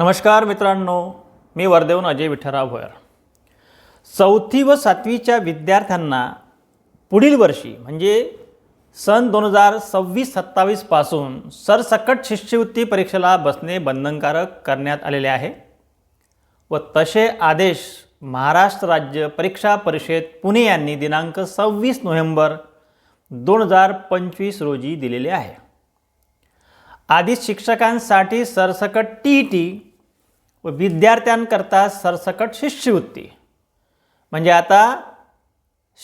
नमस्कार मित्रांनो मी वर्धेहून अजय विठ्ठलराव भोयर. चौथी व सातवीच्या विद्यार्थ्यांना पुढील वर्षी म्हणजे सन दोन हजार सव्वीस सत्तावीसपासून सरसकट शिष्यवृत्ती परीक्षेला बसणे बंधनकारक करण्यात आलेले आहे व तसे आदेश महाराष्ट्र राज्य परीक्षा परिषद पुणे यांनी दिनांक सव्वीस नोव्हेंबर दोन हजार पंचवीस रोजी दिलेले आहे. आधी शिक्षकांसाठी सरसकट टी ई टी व विद्यार्थ्यांकरता सरसकट शिष्यवृत्ती. म्हणजे आता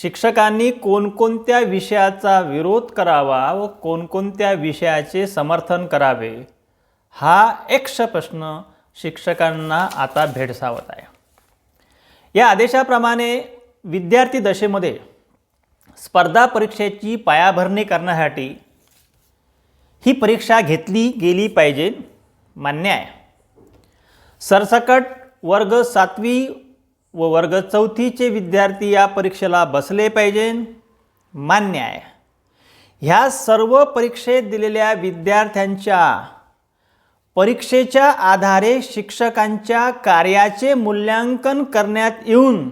शिक्षकांनी कोणकोणत्या विषयाचा विरोध करावा व कोणकोणत्या विषयाचे समर्थन करावे हा एक्ष प्रश्न शिक्षकांना आता भेडसावत आहे. या आदेशाप्रमाणे विद्यार्थी दशेमध्ये स्पर्धा परीक्षेची पायाभरणी करण्यासाठी ही परीक्षा घेतली गेली पाहिजे मान्य आहे. सरसकट वर्ग सातवी व वर्ग चौथीचे विद्यार्थी या परीक्षेला बसले पाहिजे मान्य आहे. ह्या सर्व परीक्षेत दिलेल्या विद्यार्थ्यांच्या परीक्षेच्या आधारे शिक्षकांच्या कार्याचे मूल्यांकन करण्यात येऊन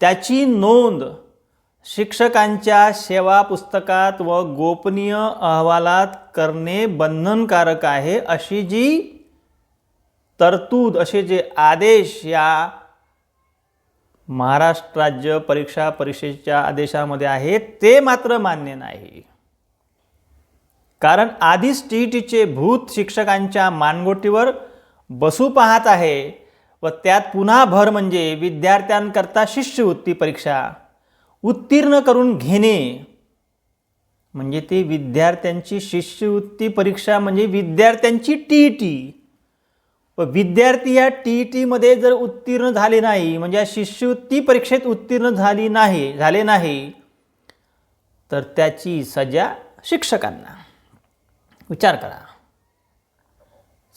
त्याची नोंद शिक्षकांच्या सेवा पुस्तकात व गोपनीय अहवालात करणे बंधनकारक आहे अशी जी तरतूद असे जे आदेश या महाराष्ट्र राज्य परीक्षा परीक्षेच्या आदेशामध्ये आहेत ते मात्र मान्य नाही. कारण आधीच टी टीचे भूत शिक्षकांच्या मानगोटीवर बसू पाहत आहे व त्यात पुन्हा भर म्हणजे विद्यार्थ्यांकरता शिष्यवृत्ती परीक्षा उत्तीर्ण करून घेणे. म्हणजे ते विद्यार्थ्यांची शिष्यवृत्ती परीक्षा म्हणजे विद्यार्थ्यांची टी ई टी. विद्यार्थी या टी ई टीमध्ये जर उत्तीर्ण झाले नाही म्हणजे या शिष्यवृत्ती परीक्षेत उत्तीर्ण झाली नाही झाले नाही तर त्याची सजा शिक्षकांना. विचार करा.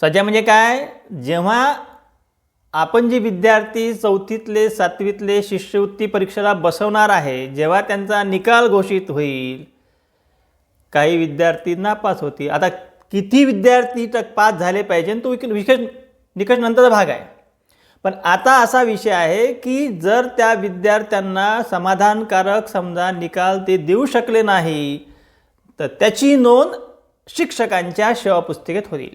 सजा म्हणजे काय? जेव्हा आपण जे विद्यार्थी चौथीतले सातवीतले शिष्यवृत्ती परीक्षेला बसवणार आहे जेव्हा त्यांचा निकाल घोषित होईल काही विद्यार्थी नापास होतील. आता किती विद्यार्थी टक पास झाले पाहिजे तो विक- विशेष निकष नंतरचा भाग आहे. पण आता असा विषय आहे की जर त्या विद्यार्थ्यांना समाधानकारक समजा निकाल ते देऊ शकले नाही तर त्याची नोंद शिक्षकांच्या सेवापुस्तिकेत होईल.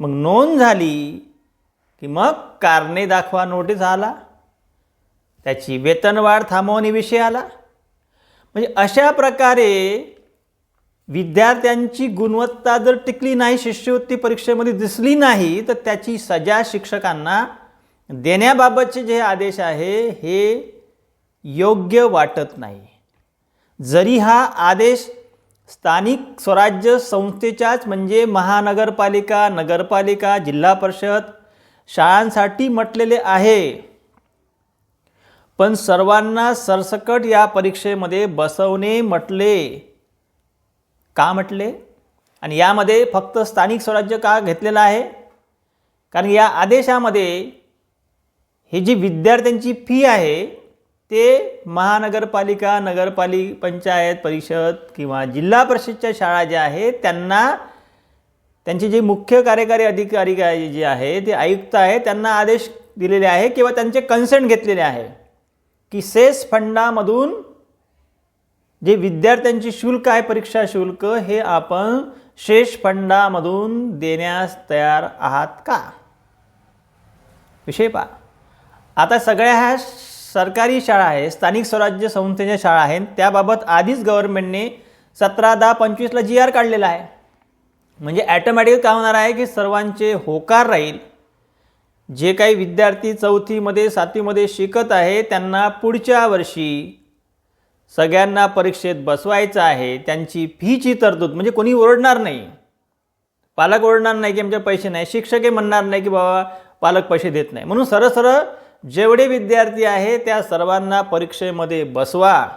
मग नोंद झाली की मग कारणे दाखवा नोटीस आला त्याची वेतनवाढ थांबवणे विषय आला. म्हणजे अशा प्रकारे विद्यार्थ्यांची गुणवत्ता जर टिकली नाही शिष्यवृत्ती परीक्षेमध्ये दिसली नाही तर त्याची सजा शिक्षकांना देण्याबाबतचे जे आदेश आहे हे योग्य वाटत नाही. जरी हा आदेश स्थानिक स्वराज्य संस्थेच्याच म्हणजे महानगरपालिका नगरपालिका जिल्हा परिषद शाळांसाठी म्हटलेले आहे. पण सर्वांना सरसकट या परीक्षेमध्ये बसवणे म्हटले. का म्हटले? आणि यामध्ये फक्त स्थानिक स्वराज्य का घेतलेलं आहे? कारण या आदेशामध्ये ही जी विद्यार्थ्यांची फी आहे ते महानगरपालिका नगरपालिक पंचायत परिषद किंवा जिल्हा परिषदच्या शाळा ज्या आहेत त्यांना त्यांचे जे मुख्य कार्यकारी अधिकारी काय जे आहे ते आयुक्त आहे त्यांना आदेश दिलेले आहे किंवा त्यांचे कन्सेंट घेतलेले आहे की सेस फंडामधून जे विद्यार्थ्यांची शुल्क आहे परीक्षा शुल्क हे आपण शेष फंडामधून देण्यास तयार आहात का? विषय पहा. आता सगळ्या ह्या सरकारी शाळा आहे स्थानिक स्वराज्य संस्थेच्या शाळा आहेत त्याबाबत आधीच गव्हर्नमेंटने सतरा दहा पंचवीसला जी आर काढलेला आहे. म्हणजे ॲटोमॅटिक काय होणार आहे की सर्वांचे होकार राहील. जे काही विद्यार्थी चौथीमध्ये सातवीमध्ये शिकत आहे त्यांना पुढच्या वर्षी सगळ्यांना परीक्षेत बसवायचं आहे त्यांची फीची तरतूद म्हणजे कोणी ओरडणार नाही. पालक ओरडणार नाही की आमच्या पैसे नाही शिक्षकही म्हणणार नाही की बाबा पालक पैसे देत नाही. म्हणून सरळ सरळ जेवढे विद्यार्थी आहे त्या सर्वांना परीक्षेमध्ये बसवा.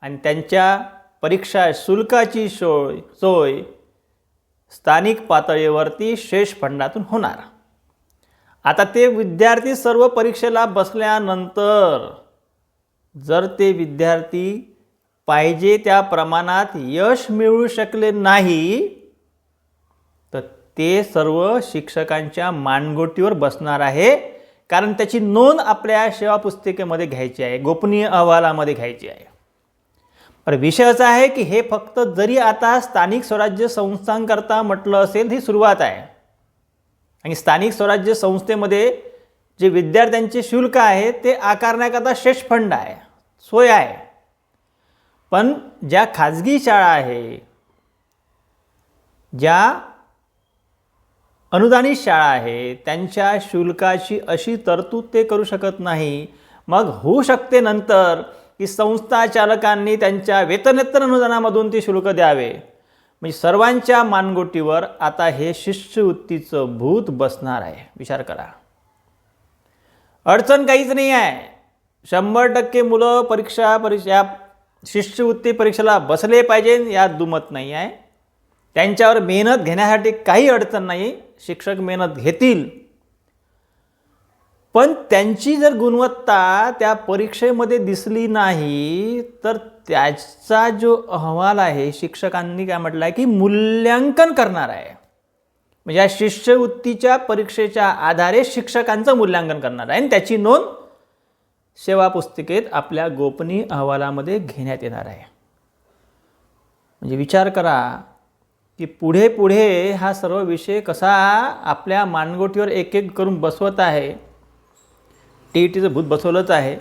आणि त्यांच्या परीक्षा शुल्काची सोय सोय स्थानिक पातळीवरती शेष फंडातून होणार. आता ते विद्यार्थी सर्व परीक्षेला बसल्यानंतर जर ते विद्यार्थी पाहिजे त्या प्रमाणात यश मिळू शकले नाही तर ते सर्व शिक्षकांच्या मानगोटीवर बसणार आहे. कारण त्याची नोंद आपल्या सेवा पुस्तिकेमध्ये घ्यायची आहे गोपनीय अहवालामध्ये घ्यायची आहे. पण विषय असा आहे की हे फक्त जरी आता स्थानिक स्वराज्य संस्थांकरता म्हटलं असेल ही सुरुवात आहे. आणि स्थानिक स्वराज्य संस्थेमध्ये जे विद्यार्थ्यांचे शुल्क आहे ते आकारण्याकरता शेष फंड आहे. सोय आहे. पण ज्या खाजगी शाळा आहे ज्या अनुदानित शाळा आहे त्यांच्या शुल्काची अशी तरतूद ते करू शकत नाही. मग होऊ शकते नंतर की संस्था चालकांनी त्यांच्या वेतनेतर अनुदानामधून ते शुल्क द्यावे. म्हणजे सर्वांच्या मानगोटीवर आता हे शिष्यवृत्तीचं भूत बसणार आहे. विचार करा. अडचण काहीच नाही आहे. शंभर टक्के मुलं परीक्षा परीक्षा या शिष्यवृत्ती परीक्षेला बसले पाहिजे यात दुमत नाही आहे. त्यांच्यावर मेहनत घेण्यासाठी काही अडचण नाही शिक्षक मेहनत घेतील. पण त्यांची जर गुणवत्ता त्या परीक्षेमध्ये दिसली नाही तर त्याचा जो अहवाल आहे शिक्षकांनी काय म्हटलं आहे की मूल्यांकन करणार आहे. म्हणजे या शिष्यवृत्तीच्या परीक्षेच्या आधारे शिक्षकांचं मूल्यांकन करणार आहे. आणि त्याची नोंद सेवा पुस्तिकेत आपल्या गोपनीय अहवालामध्ये घेण्यात येणार आहे. म्हणजे विचार करा की पुढे पुढे हा सर्व विषय कसा आपल्या मानगोटीवर एक एक करून बसवत आहे. टी टीचं भूत बसवलंच आहे.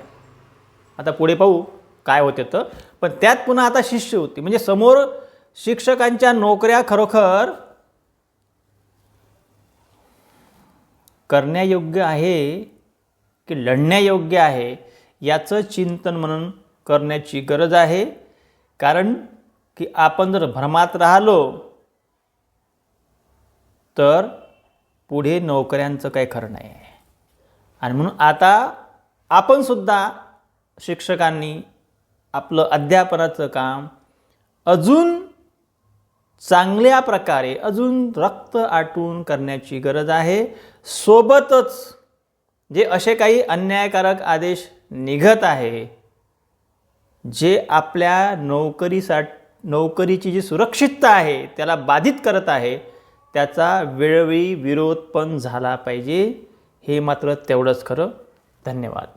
आता पुढे पाहू काय होते तर. पण त्यात पुन्हा आता शिष्यवृत्ती म्हणजे समोर शिक्षकांच्या नोकऱ्या खरोखर करण्यायोग्य आहे की लढण्यायोग्य आहे याचं चिंतन म्हणून करण्याची गरज आहे. कारण की आपण जर भ्रमात राहिलो तर पुढे नोकऱ्यांचं काही खरं नाही आहे. आणि म्हणून आता आपण सुद्धा शिक्षकांनी आपलं अध्यापनाचं काम अजून चांगल्या प्रकारे अजून रक्त आटून करण्याची गरज आहे. सोबतच जे असे काही अन्यायकारक आदेश निघत आहे जे आपल्या नोकरीसा नोकरीची जी सुरक्षितता आहे त्याला बाधित करत आहे त्याचा वेळोवेळी विरोध पण झाला पाहिजे हे मात्र तेवढंच खरं. धन्यवाद.